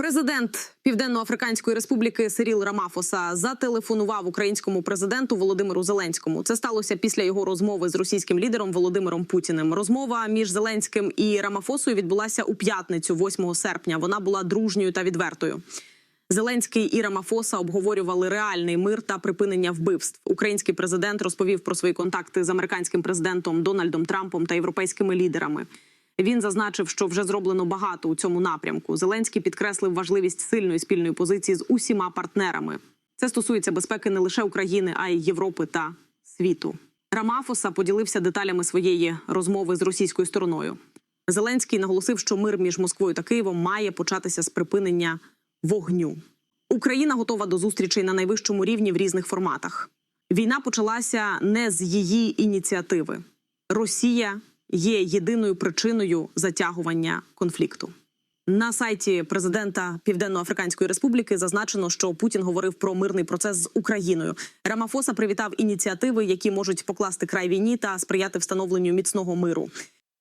Президент Південно-Африканської Республіки Сиріл Рамафоса зателефонував українському президенту Володимиру Зеленському. Це сталося після його розмови з російським лідером Володимиром Путіним. Розмова між Зеленським і Рамафосою відбулася у п'ятницю, 8 серпня. Вона була дружньою та відвертою. Зеленський і Рамафоса обговорювали реальний мир та припинення вбивств. Український президент розповів про свої контакти з американським президентом Дональдом Трампом та європейськими лідерами. Він зазначив, що вже зроблено багато у цьому напрямку. Зеленський підкреслив важливість сильної спільної позиції з усіма партнерами. Це стосується безпеки не лише України, а й Європи та світу. Рамафоса поділився деталями своєї розмови з російською стороною. Зеленський наголосив, що мир між Москвою та Києвом має початися з припинення вогню. Україна готова до зустрічей на найвищому рівні в різних форматах. Війна почалася не з її ініціативи. Росія є єдиною причиною затягування конфлікту. На сайті президента Південно-Африканської Республіки зазначено, що Путін говорив про мирний процес з Україною. Рамафоса привітав ініціативи, які можуть покласти край війні та сприяти встановленню міцного миру.